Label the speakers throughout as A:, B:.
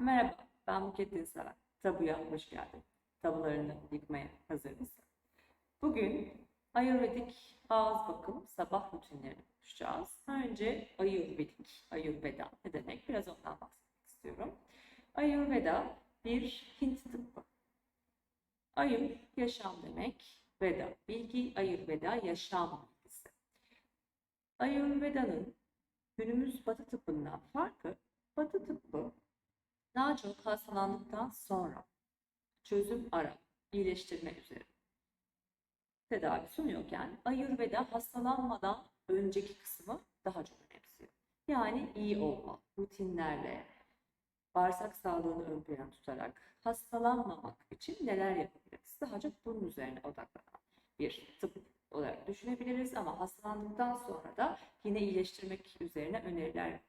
A: Merhaba, ben Buket Dinsever. Tabuya hoş geldin. Tabularını yıkmaya hazır mısın? Bugün Ayurvedik ağız bakım sabah rutinlerini konuşacağız. Önce Ayurvedik, Ayurveda ne demek? Biraz ondan bahsetmek istiyorum. Ayurveda bir Hint tıbbı. Ayur, yaşam demek. Veda, bilgi. Ayurveda, yaşam bilgisi. Ayurveda'nın günümüz Batı tıbbından farkı, Batı tıbbı daha çok hastalandıktan sonra çözüm ara, iyileştirme üzerine tedavi sunuyorken Ayurveda hastalanmadan önceki kısmı daha çok önemsiyor. Yani iyi olma, rutinlerle, bağırsak sağlığını ön plana tutarak hastalanmamak için neler yapabiliriz? Daha çok bunun üzerine odaklanan bir tıp olarak düşünebiliriz ama hastalandıktan sonra da yine iyileştirmek üzerine öneriler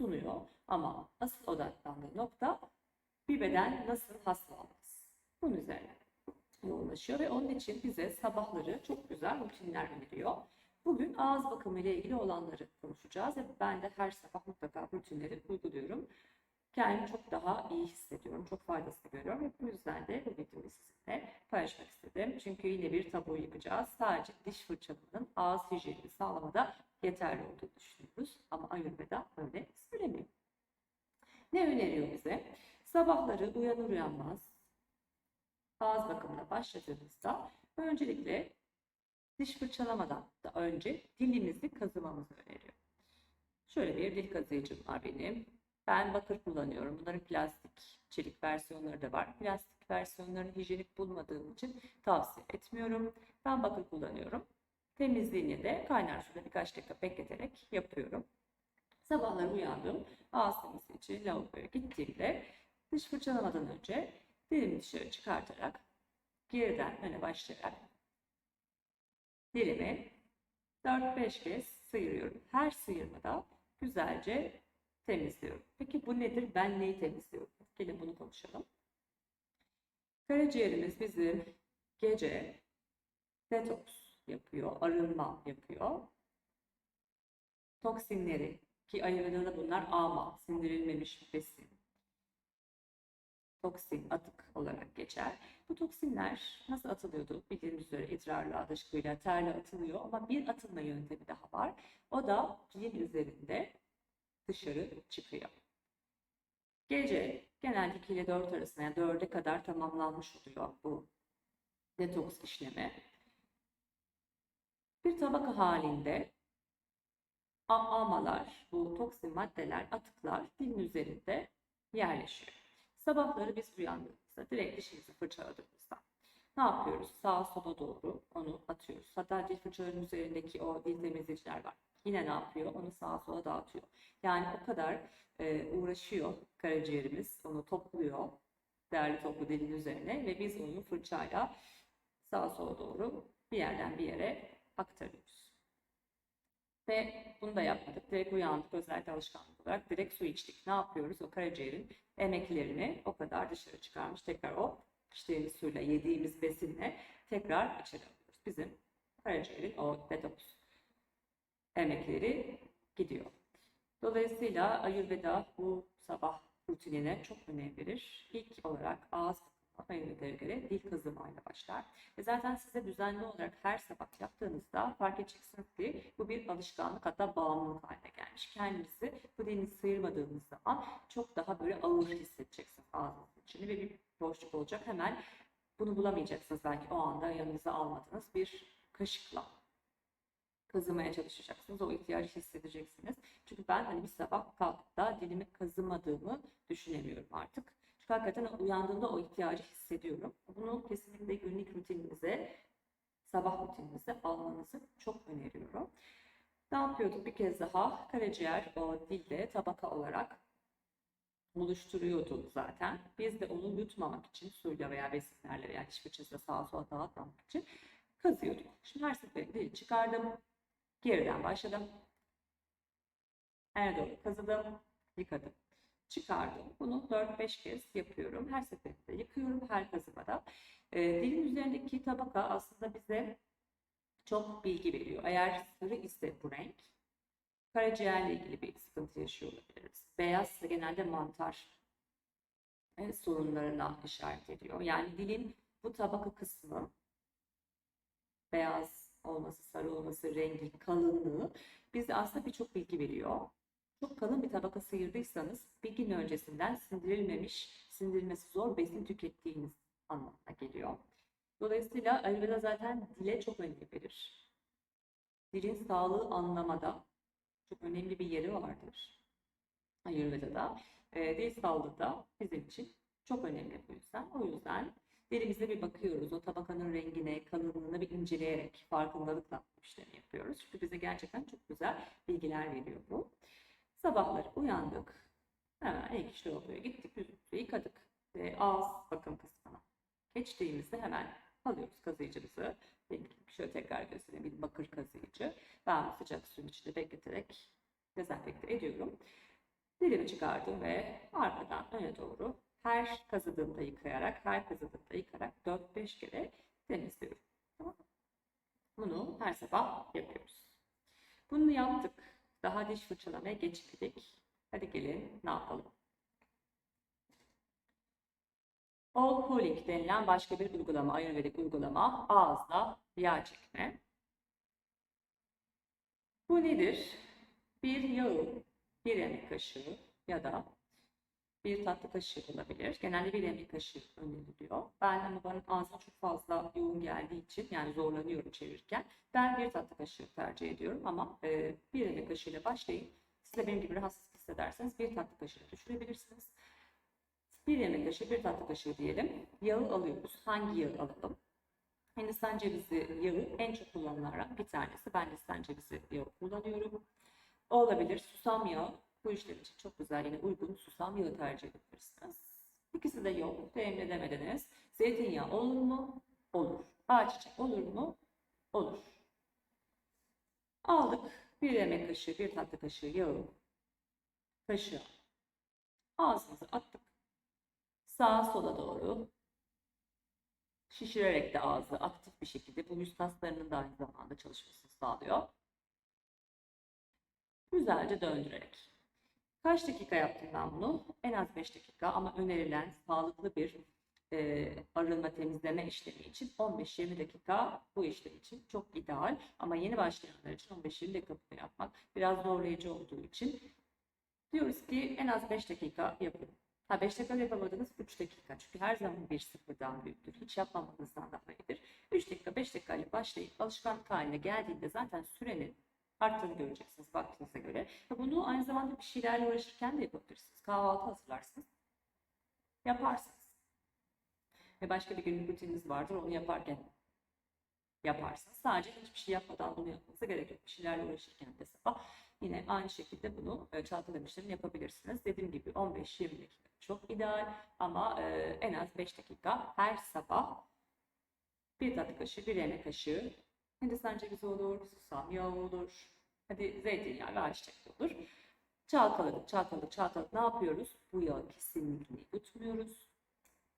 A: sunuyor. Ama asıl odaklandığı nokta bir beden nasıl hastalanmaz? Bunun üzerine yoğunlaşıyor ve onun için bize sabahları çok güzel rutinler öneriyor. Bugün ağız bakımı ile ilgili olanları konuşacağız ve ben de her sabah mutlaka rutinleri uyguluyorum. Kendimi çok daha iyi hissediyorum, çok faydasını görüyorum ve bu yüzden de bu videoyu sizinle paylaşmak istedim. Çünkü yine bir tabu yıkacağız. Sadece diş fırçalarının ağız hijyenini sağlamada yeterli olduğunu düşünüyoruz. Ama Ayurveda öyle söylemiyor. Ne öneriyor bize? Sabahları uyanır uyanmaz ağız bakımına başladığımızda öncelikle diş fırçalamadan da önce dilimizi kazımamızı öneriyor. Şöyle bir dil kazıyıcım var benim. Ben bakır kullanıyorum. Bunların plastik, çelik versiyonları da var. Plastik versiyonlarını hijyenik bulmadığım için tavsiye etmiyorum. Ben bakır kullanıyorum. Temizliğini de kaynar suda birkaç dakika bekleterek yapıyorum. Sabahları uyandım. Ağız temizliği için lavaboya gittiğimde diş fırçalamadan önce dilimi dışarı çıkartarak geriden öne başlayarak dilimi 4-5 kez sıyırıyorum. Her sıyırmada güzelce temizliyorum. Peki bu nedir? Ben neyi temizliyorum? Gelin bunu konuşalım. Karaciğerimiz bizim gece detoks yapıyor, arınma yapıyor. Toksinleri ki Ayurveda'da bunlar ama sindirilmemiş besin. Toksin, atık olarak geçer. Bu toksinler nasıl atılıyordu? Bildiğimiz üzere idrarla, dışkıyla, terle atılıyor ama bir atılma yöntemi daha var. O da dil üzerinde dışarı çıkıyor. Gece genelde 2 ile 4 arasında yani 4'e kadar tamamlanmış oluyor bu detoks işlemi. Bir tabaka halinde amalar, bu toksin maddeler, atıklar dilin üzerinde yerleşiyor. Sabahları biz uyandığımızda direkt dişimizi fırçaladığımızda ne yapıyoruz? Sağa sola doğru onu atıyoruz. Hatta dil fırçalarının üzerindeki o dil temizleyiciler var. Yine ne yapıyor? Onu sağa sola dağıtıyor. Yani o kadar e, uğraşıyor karaciğerimiz. Onu topluyor. Değerli toplu dilin üzerine ve biz onu fırçayla sağa sola doğru bir yerden bir yere aktarıyoruz. Ve bunu da yapmadık. Direkt uyandık. Özellikle alışkanlık olarak direkt su içtik. Ne yapıyoruz? O karaciğerin emeklerini o kadar dışarı çıkarmış. Tekrar o içtiğimiz suyla, yediğimiz besinle tekrar içeri alıyoruz. Bizim karaciğerin o detoks emekleri gidiyor. Dolayısıyla Ayurveda bu sabah rutinine çok önem verir. İlk olarak ağız Ayurveda'ya göre dil kazımayla başlar. Ve zaten size düzenli olarak her sabah yaptığınızda fark edeceksiniz ki bu bir alışkanlık hatta bağımlılık haline gelmiş. Kendinizi bu dilini sıyırmadığınız zaman çok daha böyle ağır hissedeceksiniz ağzınızın içini ve bir boşluk olacak. Hemen bunu bulamayacaksınız belki o anda yanınıza almadığınız bir kaşıkla kazımaya çalışacaksınız. O ihtiyacı hissedeceksiniz. Çünkü ben hani bir sabah kalkıp da dilimi kazımadığımı düşünemiyorum artık. Çünkü hakikaten uyandığımda o ihtiyacı hissediyorum. Bunu kesinlikle günlük rutininize, sabah rutininize almanızı çok öneriyorum. Ne yapıyorduk bir kez daha? Karaciğer o dilde tabaka olarak oluşturuyordu zaten. Biz de onu yutmamak için suyla veya besinlerle veya diş fırçasıyla sağa sola dağıtmamak için kazıyorduk. Şimdi her seferinde çıkardım. Geriden başladım. Öne doğru kazıdım, yıkadım. Çıkardım. Bunu 4-5 kez yapıyorum. Her seferinde yıkıyorum her kazımada. E, dilin üzerindeki tabaka aslında bize çok bilgi veriyor. Eğer sarı ise bu renk, karaciğerle ilgili bir sıkıntı yaşıyor olabiliriz. Beyazsa genelde mantar e, sorunlarına işaret ediyor. Yani dilin bu tabaka kısmı beyaz olması, sarı olması, rengi, kalınlığı bize aslında birçok bilgi veriyor. Çok kalın bir tabaka sıyırdıysanız bir gün öncesinden sindirilmemiş, sindirilmesi zor besin tükettiğiniz anlamına geliyor. Dolayısıyla Ayurveda zaten dile çok önem verir. Dilin sağlığı anlamada çok önemli bir yeri vardır. Ayurveda'da. E, dil sağlığı da bizim için çok önemli bu yüzden. O yüzden dilimize bir bakıyoruz. O tabakanın rengine, kalınlığına bir inceleyerek farkındalıkla işlemi yapıyoruz. Çünkü bize gerçekten çok güzel bilgiler veriyor bu. Sabahları uyandık. Hemen ilk işte oluyor. Gittik yüzümüzü yıkadık. Ve ağız bakım kısmına geçtiğimizde hemen alıyoruz kazıyıcımızı. Benimki şöyle tekrar göstereyim. Bir bakır kazıyıcı. Ben sıcak suyun içinde bekleterek dezenfekte ediyorum. Dilimi çıkardım ve arkadan öne doğru her kazıdığımda yıkayarak, her kazıdığımda yıkayarak 4-5 kere temizliyorum. Tamam? Bunu her sabah yapıyoruz. Bunu yaptık. Daha diş fırçalamaya geçmedik. Hadi gelin ne yapalım? All Cooling denilen başka bir uygulama, ayurvedik uygulama, ağızda yağ çekme. Bu nedir? Bir yağı, bir yemek kaşığı ya da bir tatlı kaşığı olabilir. Genelde bir yemek kaşığı öneriliyor. Ben ama bana ağzıma çok fazla yoğun geldiği için yani zorlanıyorum çevirirken ben bir tatlı kaşığı tercih ediyorum ama e, bir yemek kaşığıyla başlayın. Siz de benim gibi rahatsız hissederseniz bir tatlı kaşığı düşürebilirsiniz. Bir yemek kaşığı, bir tatlı kaşığı diyelim. Yağı alıyoruz. Hangi yağı alalım? Hindistan cevizi yağı en çok kullanılan bir tanesi. Ben Hindistan cevizi yağı kullanıyorum. O olabilir. Susam yağı. Bu işler için çok güzel yine uygun susam yağı tercih edebilirsiniz. İkisi de yok. Temin edemediniz. Zeytinyağı olur mu? Olur. Ayçiçek olur mu? Olur. Aldık. Bir yemek kaşığı, bir tatlı kaşığı yağı. Kaşığı. Ağzımıza attık. Sağa sola doğru şişirerek de ağzı aktif bir şekilde bu yüz kaslarının da aynı zamanda çalışmasını sağlıyor. Güzelce döndürerek. Kaç dakika yaptım ben bunu? En az 5 dakika ama önerilen sağlıklı bir e, arınma temizleme işlemi için 15-20 dakika bu işlem için çok ideal. Ama yeni başlayanlar için 15-20 dakika bunu yapmak biraz zorlayıcı olduğu için diyoruz ki en az 5 dakika yapın. Ha 5 dakika yapamadınız 3 dakika. Çünkü her zaman bir sıfırdan büyüktür. Hiç yapmamanızdan daha iyidir. 3 dakika 5 dakika ile başlayıp alışkanlık haline geldiğinde zaten sürenin arttığını göreceksiniz vaktinize göre. Bunu aynı zamanda bir şeylerle uğraşırken de yapabilirsiniz. Kahvaltı hazırlarsınız. Yaparsınız. Ve başka bir günlük rutininiz vardır. Onu yaparken yaparsınız. Sadece hiçbir şey yapmadan bunu yapmanıza gerek yok. Bir şeylerle uğraşırken de sabah yine aynı şekilde bunu e, çalkalama işlemini yapabilirsiniz. Dediğim gibi 15-20 dakika çok ideal ama e, en az 5 dakika her sabah bir tatlı kaşığı, bir yemek kaşığı Hindistan cevizi olur, susam yağı olur, hadi zeytinyağı ve ayçiçek olur. Çalkaladık, çalkaladık, çalkaladık. Ne yapıyoruz? Bu yağı kesinlikle yutmuyoruz.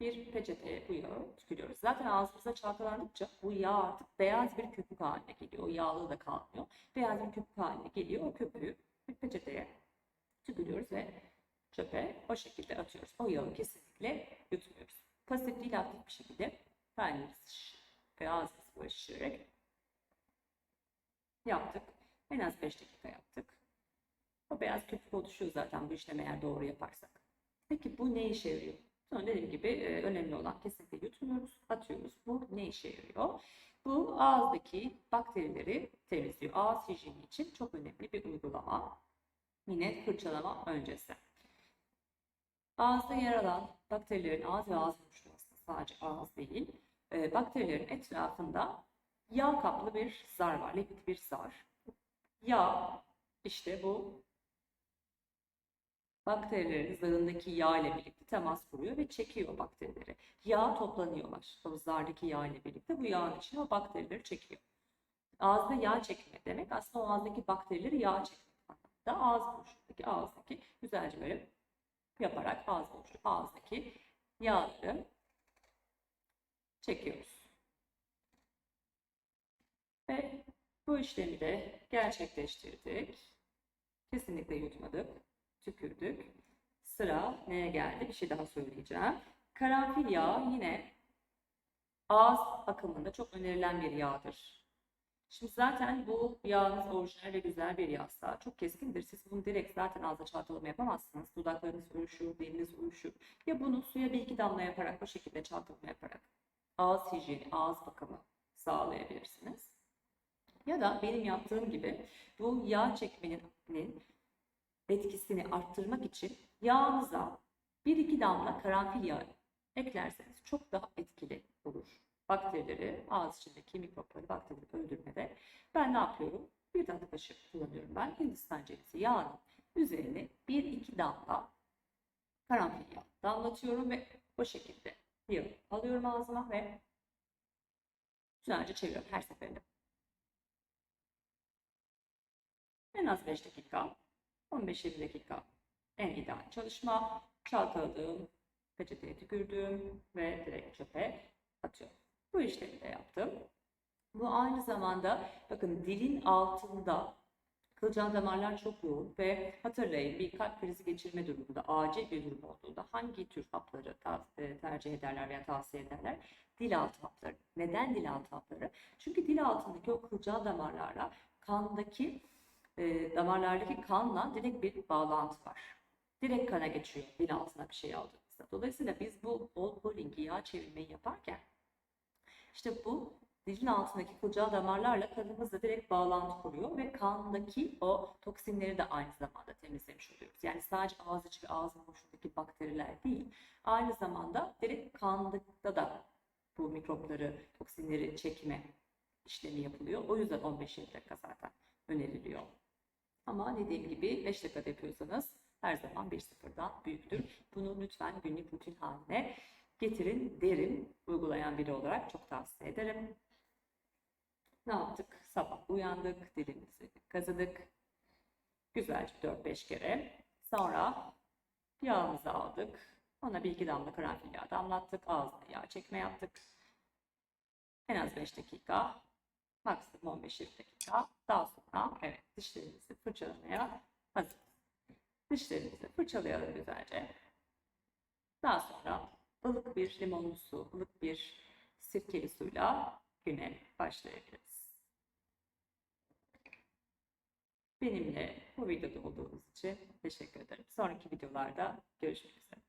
A: Bir peçeteye bu yağı tükürüyoruz. Zaten ağzımıza çalkalandıkça bu yağ artık beyaz bir köpük haline geliyor. O yağlı da kalmıyor. Beyaz bir köpük haline geliyor. O köpüğü bir peçeteye tükürüyoruz ve çöpe o şekilde atıyoruz. O yağı kesinlikle yutmuyoruz. Pasif değil aktif bir şekilde kendimiz ve ağzımızı şişirerek yaptık. En az 5 dakika yaptık. O beyaz köpük oluşuyor zaten bu işlemi eğer doğru yaparsak. Peki bu ne işe yarıyor? Sonra dediğim gibi e, önemli olan kesinlikle yutmuyoruz, atıyoruz. Bu ne işe yarıyor? Bu ağızdaki bakterileri temizliyor. Ağız hijyeni için çok önemli bir uygulama. Yine fırçalama öncesi. Ağızda yer alan bakterilerin ağız ve ağız aslında sadece ağız değil. E, bakterilerin etrafında yağ kaplı bir zar var, lipid bir zar. Yağ işte bu bakterilerin zarındaki yağ ile birlikte temas kuruyor ve çekiyor bakterileri. Yağ toplanıyorlar. O zardaki yağ ile birlikte bu yağın içine o bakterileri çekiyor. Ağızda yağ çekme demek aslında o ağızdaki bakterileri yağ çekmek anlamında. Ağız boşluğundaki ağızdaki güzelce böyle yaparak ağız boşluğu ağızdaki yağları çekiyoruz. Ve bu işlemi de gerçekleştirdik. Kesinlikle yutmadık, tükürdük. sıra neye geldi? Bir şey daha söyleyeceğim. Karanfil yağı yine ağız akımında çok önerilen bir yağdır. Şimdi zaten bu yağınız orijinal ve güzel bir yağsa çok keskindir. Siz bunu direkt zaten ağza çalkalama yapamazsınız. Dudaklarınız uyuşur, diliniz uyuşur. Ya bunu suya bir iki damla yaparak bu şekilde çalkalama yaparak ağız hijyeni, ağız bakımı sağlayabilirsiniz. Ya da benim yaptığım gibi bu yağ çekmenin etkisini arttırmak için yağınıza bir iki damla karanfil yağı eklerseniz çok daha etkili olur. Bakterileri, ağız içindeki mikropları, bakterileri öldürmede ben ne yapıyorum? Bir tatlı kaşığı kullanıyorum ben. Hindistan cevizi yağının üzerine bir iki damla karanfil yağı damlatıyorum ve bu şekilde yağı alıyorum ağzıma ve güzelce çeviriyorum her seferinde. En az 5 dakika, 15-20 dakika en ideal çalışma. Çalkaladım, peçeteye tükürdüm ve direkt çöpe atıyorum. Bu işlemi de yaptım. Bu aynı zamanda bakın dilin altında kılcal damarlar çok yoğun ve hatırlayın bir kalp krizi geçirme durumunda, acil bir durum olduğunda hangi tür hapları tav- tercih ederler veya tavsiye ederler? Dil altı hapları. Neden dil altı hapları? Çünkü dil altındaki o kılcal damarlarla kandaki e, damarlardaki kanla direkt bir bağlantı var. Direkt kana geçiyor dil altına bir şey aldığımızda. Dolayısıyla biz bu bol pullingi yağ çevirmeyi yaparken işte bu dilin altındaki kılcal damarlarla kanımızla direkt bağlantı kuruyor ve kandaki o toksinleri de aynı zamanda temizlemiş oluyoruz. Yani sadece ağız içi ve ağız boşluğundaki bakteriler değil, aynı zamanda direkt kanda da bu mikropları, toksinleri çekme işlemi yapılıyor. O yüzden 15-20 dakika zaten öneriliyor. Ama dediğim gibi 5 dakikada yapıyorsanız her zaman bir sıfırdan büyüktür. Bunu lütfen günlük rutin haline getirin derim. Uygulayan biri olarak çok tavsiye ederim. Ne yaptık? Sabah uyandık, dilimizi kazıdık. Güzelce 4-5 kere. Sonra yağımızı aldık. Ona bir iki damla karanfil yağı damlattık. Ağzına yağ çekme yaptık. En az 5 dakika. Maksimum 15-20 dakika. Daha sonra evet dişlerimizi fırçalamaya hazır. Dişlerimizi fırçalayalım güzelce. Daha sonra ılık bir limonlu su, ılık bir sirkeli suyla güne başlayabiliriz. Benimle bu videoda olduğunuz için teşekkür ederim. Sonraki videolarda görüşmek üzere.